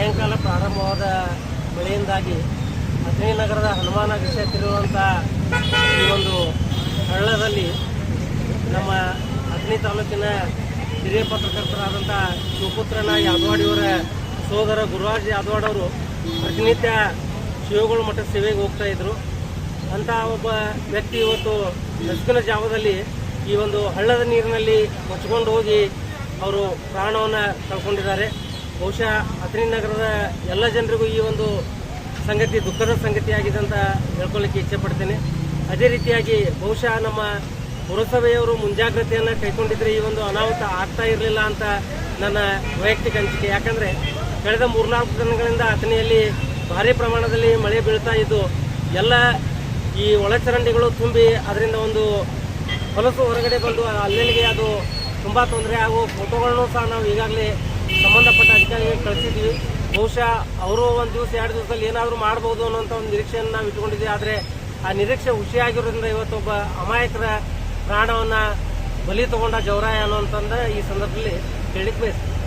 ಸಾಯಂಕಾಲ ಪ್ರಾರಂಭವಾದ ಮಳೆಯಿಂದಾಗಿ ಅಥಣಿ ನಗರದ ಹನುಮಾನ ವಿಷಯತ್ತಿರುವಂಥ ಈ ಒಂದು ಹಳ್ಳದಲ್ಲಿ ನಮ್ಮ ಅಥಣಿ ತಾಲೂಕಿನ ಹಿರಿಯ ಪತ್ರಕರ್ತರಾದಂಥ ಶಿವಪುತ್ರನ ಯಾದವಾಡಿಯವರ ಸೋದರ ಗುರುರಾಜ್ ಯಾದವಾಡ್ ಅವರು ಪ್ರತಿನಿತ್ಯ ಶಿವಗಳು ಮಠದ ಸೇವೆಗೆ ಹೋಗ್ತಾ ಇದ್ರು. ಅಂತ ಒಬ್ಬ ವ್ಯಕ್ತಿ ಇವತ್ತು ನಸುಕಿನ ಜಾವದಲ್ಲಿ ಈ ಒಂದು ಹಳ್ಳದ ನೀರಿನಲ್ಲಿ ಕೊಚ್ಕೊಂಡು ಹೋಗಿ ಅವರು ಪ್ರಾಣವನ್ನು ಕಳ್ಕೊಂಡಿದ್ದಾರೆ. ಬಹುಶಃ ಅಥಣಿ ನಗರದ ಎಲ್ಲ ಜನರಿಗೂ ಈ ಒಂದು ಸಂಗತಿ, ದುಃಖದ ಸಂಗತಿಯಾಗಿದೆ ಅಂತ ಹೇಳ್ಕೊಳ್ಳಿಕ್ಕೆ ಇಚ್ಛೆ ಪಡ್ತೇನೆ. ಅದೇ ರೀತಿಯಾಗಿ ಬಹುಶಃ ನಮ್ಮ ಪುರಸಭೆಯವರು ಮುಂಜಾಗ್ರತೆಯನ್ನು ಕೈಗೊಂಡಿದ್ರೆ ಈ ಒಂದು ಅನಾಹುತ ಆಗ್ತಾ ಇರಲಿಲ್ಲ ಅಂತ ನನ್ನ ವೈಯಕ್ತಿಕ ಅನಿಸಿಕೆ. ಯಾಕಂದರೆ ಕಳೆದ ಮೂರ್ನಾಲ್ಕು ದಿನಗಳಿಂದ ಅಥಣಿಯಲ್ಲಿ ಭಾರಿ ಪ್ರಮಾಣದಲ್ಲಿ ಮಳೆ ಬೀಳ್ತಾ ಇದ್ದು, ಎಲ್ಲ ಈ ಒಳಚರಂಡಿಗಳು ತುಂಬಿ ಅದರಿಂದ ಒಂದು ಹೊಲಸು ಹೊರಗಡೆ ಬಂದು ಅಲ್ಲಲ್ಲಿಗೆ ಅದು ತುಂಬ ತೊಂದರೆ ಆಗೋ ಫೋಟೋಗಳನ್ನು ಸಹ ನಾವು ಈಗಾಗಲೇ ಸಂಬಂಧಪಟ್ಟ ಅಧಿಕಾರಿಗಳಿಗೆ ಕಳಿಸಿದ್ವಿ ಬಹುಶಃ ಅವರು ಒಂದು ದಿವಸ, ಎರಡು ದಿವಸದಲ್ಲಿ ಏನಾದರೂ ಮಾಡ್ಬೋದು ಅನ್ನೋಂಥ ಒಂದು ನಿರೀಕ್ಷೆಯನ್ನು ನಾವು ಇಟ್ಕೊಂಡಿದ್ದೀವಿ ಆದರೆ ಆ ನಿರೀಕ್ಷೆ ಹುಷಿಯಾಗಿರೋದ್ರಿಂದ ಇವತ್ತೊಬ್ಬ ಅಮಾಯಕರ ಪ್ರಾಣವನ್ನು ಬಲಿ ತಗೊಂಡ ಜವರಾಯ ಅಂತಂದ್ರೆ ಈ ಸಂದರ್ಭದಲ್ಲಿ ಹೇಳಿಕ್ ಬಯಸ್ತೀನಿ